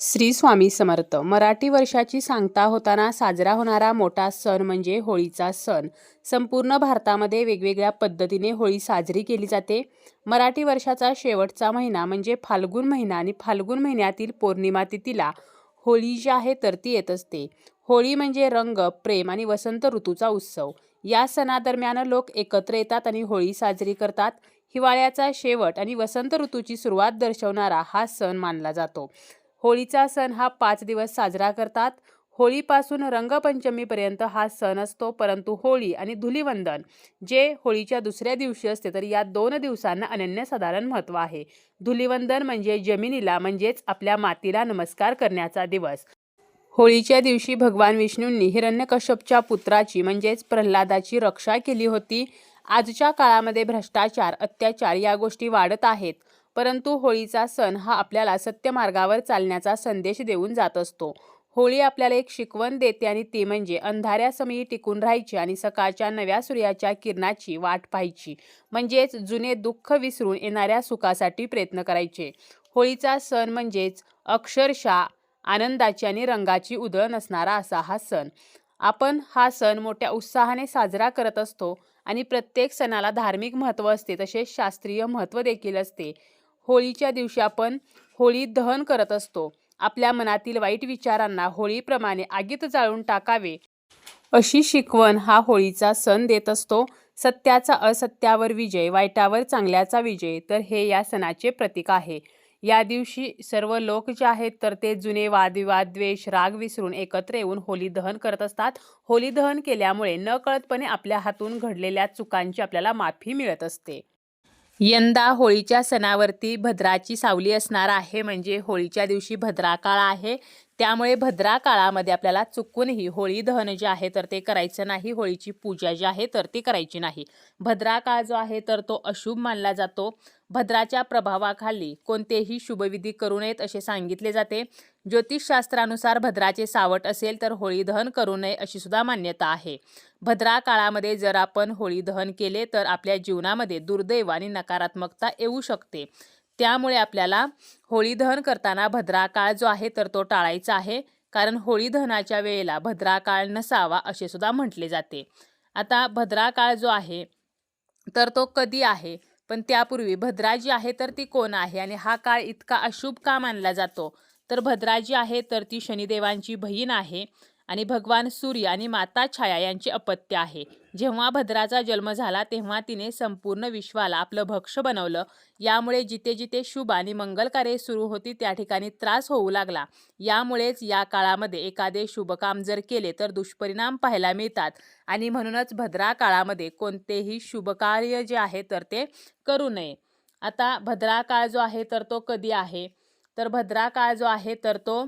श्री स्वामी समर्थ. मराठी वर्षाची सांगता होताना साजरा होणारा मोठा सण म्हणजे होळीचा सण. संपूर्ण भारतामध्ये वेगवेगळ्या पद्धतीने होळी साजरी केली जाते. मराठी वर्षाचा शेवटचा महिना म्हणजे फाल्गुन महिना आणि फाल्गुन महिन्यातील पौर्णिमा तिथीला होळी जी आहे तर ती येत असते. होळी म्हणजे रंग प्रेम आणि वसंत ऋतूचा उत्सव. या सणादरम्यान लोक एकत्र येतात आणि होळी साजरी करतात. हिवाळ्याचा शेवट आणि वसंत ऋतूची सुरुवात दर्शवणारा हा सण मानला जातो. होळीचा सण हा पाच दिवस साजरा करतात. होळीपासून रंगपंचमीपर्यंत हा सण असतो परंतु होळी आणि धुलिवंदन जे होळीच्या दुसऱ्या दिवशी असते तर या दोन दिवसांना अनन्यसाधारण महत्त्व आहे. धुलिवंदन म्हणजे जमिनीला म्हणजेच आपल्या मातीला नमस्कार करण्याचा दिवस. होळीच्या दिवशी भगवान विष्णूंनी हिरण्यकश्यपच्या पुत्राची म्हणजेच प्रल्हादाची रक्षा केली होती. आजच्या काळामध्ये भ्रष्टाचार अत्याचार या गोष्टी वाढत आहेत. परंतु होळीचा सण हा आपल्याला सत्य मार्गावर चालण्याचा संदेश देऊन जात असतो. होळी आपल्याला एक शिकवण देते आणि ती म्हणजे अंधाऱ्यासमयी टिकून राहायची आणि सकाळच्या नव्या सूर्याच्या किरणाची वाट पाहायची. म्हणजेच जुने दुःख विसरून येणाऱ्या सुखासाठी प्रयत्न करायचे. होळीचा सण म्हणजेच अक्षरशः आनंदाची आणि रंगाची उधळण असणारा असा हा सण. आपण हा सण मोठ्या उत्साहाने साजरा करत असतो आणि प्रत्येक सणाला धार्मिक महत्त्व असते तसेच शास्त्रीय महत्त्व देखील असते. होळीच्या दिवशी आपण होळी दहन करत असतो. आपल्या मनातील वाईट विचारांना होळीप्रमाणे आगीत जाळून टाकावे. अशी शिकवण हा होळीचा सण देत असतो. सत्याचा असत्यावर विजय वाईटावर चांगल्याचा विजय तर हे या सणाचे प्रतीक आहे. या दिवशी सर्व लोक जे आहेत तर ते जुने वादविवाद द्वेष राग विसरून एकत्र येऊन होली दहन करत असतात. होली दहन केल्यामुळे नकळतपणे आपल्या हातून घडलेल्या चुकांची आपल्याला माफी मिळत असते. यंदा होळीच्या सणावरती भद्राची सावली असणार आहे. म्हणजे होळीच्या दिवशी भद्रा काळ आहे. त्यामुळे भद्रा काळामध्ये आपल्याला चुकूनही होळी दहन जे आहे तर ते करायचं नाही. होळीची पूजा जी आहे तर ती करायची नाही. भद्रा काळ जो आहे तर तो अशुभ मानला जातो. भद्राच्या प्रभावाखाली कोणतेही शुभविधी करू नयेत असे सांगितले जाते. ज्योतिषशास्त्रानुसार भद्राचे सावट असेल तर होळी दहन करू नये अशी सुद्धा मान्यता आहे. भद्रा काळामध्ये जर आपण होळी दहन केले तर आपल्या जीवनामध्ये दुर्दैव आणि नकारात्मकता येऊ शकते. त्यामुळे आपल्याला होळी दहन करताना भद्रा काळ जो आहे तर तो टाळायचा आहे. कारण होळी दहनाच्या वेळेला भद्रा काळ नसावा असे सुद्धा म्हटले जाते. आता भद्रा काळ जो आहे तर तो कधी आहे? पण त्यापूर्वी भद्रा जी आहे तर ती कोण आहे? आणि हा काळ इतका अशुभ का मानला जातो? तर भद्रा जी आहे तर ती शनिदेवांची बहीण आहे आणि भगवान सूर्य आणि माता छाया यांचे अपत्य आहे. जेव्हा भद्राचा जन्म झाला तेव्हा तिने संपूर्ण विश्वाला आपलं भक्ष बनवलं. यामुळे जिथे जिथे शुभ आणि मंगलकार्ये सुरू होती त्या ठिकाणी त्रास होऊ लागला. यामुळेच या काळामध्ये एखादे शुभकाम जर केले तर दुष्परिणाम पाहायला मिळतात. आणि म्हणूनच भद्रा काळामध्ये कोणतेही शुभकार्य जे आहे तर ते करू नये. आता भद्रा काळ जो आहे तर तो कधी आहे? तर भद्रा काळ जो आहे तर तो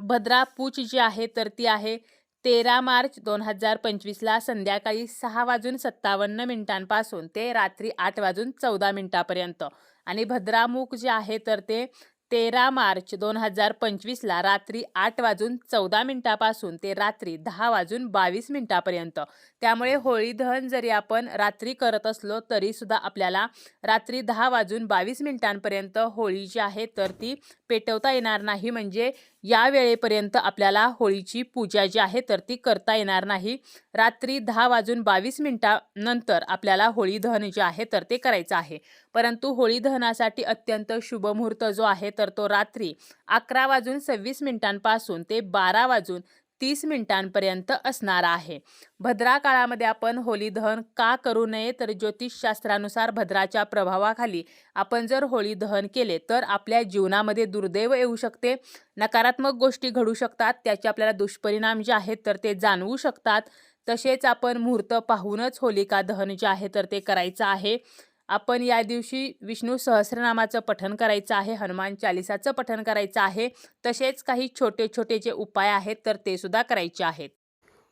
भद्रा पूच जी आहे तर ती आहे तेरा मार्च दोन हजार पंचवीसला संध्याकाळी सहा वाजून सत्तावन्न मिनिटांपासून ते रात्री आठ वाजून चौदा मिनिटापर्यंत. आणि भद्रामुख जे आहे तर ते तेरा मार्च दोन हजार पंचवीसला रात्री आठ वाजून चौदा मिनिटापासून ते रात्री दहा वाजून बावीस मिनिटापर्यंत. त्यामुळे होळी दहन जरी आपण रात्री करत असलो तरीसुद्धा आपल्याला रात्री दहा वाजून बावीस मिनिटांपर्यंत होळी जी आहे तर ती पेटवता येणार नाही. म्हणजे या वेळेपर्यंत आपल्याला होळीची पूजा जी आहे तर ती करता येणार नाही. रात्री दहा वाजून बावीस मिनिटानंतर आपल्याला होळी दहन जे आहे तर ते करायचं आहे. परंतु होळी दहनासाठी अत्यंत शुभ मुहूर्त जो आहे तर तो रात्री अकरा वाजून सव्वीस मिनिटांपासून ते बारा वाजून तीस मिनिटांपर्यंत असणार आहे. भद्रा काळामध्ये आपण होळी दहन का करू नये तर ज्योतिषशास्त्रानुसार भद्राच्या प्रभावाखाली आपण जर होळी दहन केले तर आपल्या जीवनामध्ये दुर्दैव येऊ शकते. नकारात्मक गोष्टी घडू शकतात. त्याचे आपल्याला दुष्परिणाम जे आहेत तर ते जाणवू शकतात. तसेच आपण मुहूर्त पाहूनच होलिका दहन जे आहे तर ते करायचं आहे. आपण या दिवशी विष्णू सहस्रनामाचं पठण करायचं आहे हनुमान चालिसाचं पठण करायचं आहे तसेच काही छोटे छोटे जे उपाय आहेत तर ते सुद्धा करायचे आहेत.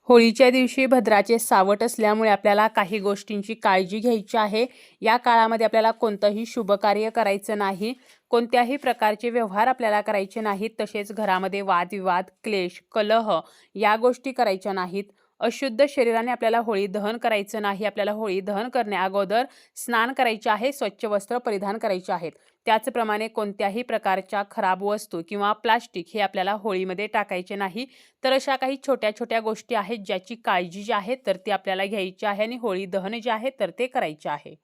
होळीच्या दिवशी भद्राचे सावट असल्यामुळे आपल्याला काही गोष्टींची काळजी घ्यायची आहे. या काळामध्ये आपल्याला कोणतंही शुभकार्य करायचं नाही. कोणत्याही प्रकारचे व्यवहार आपल्याला करायचे नाहीत. तसेच घरामध्ये वादविवाद क्लेश कलह या गोष्टी करायच्या नाहीत. अशुद्ध शरीराने आपल्याला होळी दहन करायचं नाही. आपल्याला होळी दहन करण्या अगोदर स्नान करायचे आहे स्वच्छ वस्त्र परिधान करायचे आहेत. त्याचप्रमाणे कोणत्याही प्रकारच्या खराब वस्तू किंवा प्लास्टिक हे आपल्याला होळीमध्ये टाकायचे नाही. तर अशा काही छोट्या छोट्या गोष्टी आहेत ज्याची काळजी जी आहे तर ती आपल्याला घ्यायची आहे आणि होळी दहन जे आहे तर ते करायचे आहे.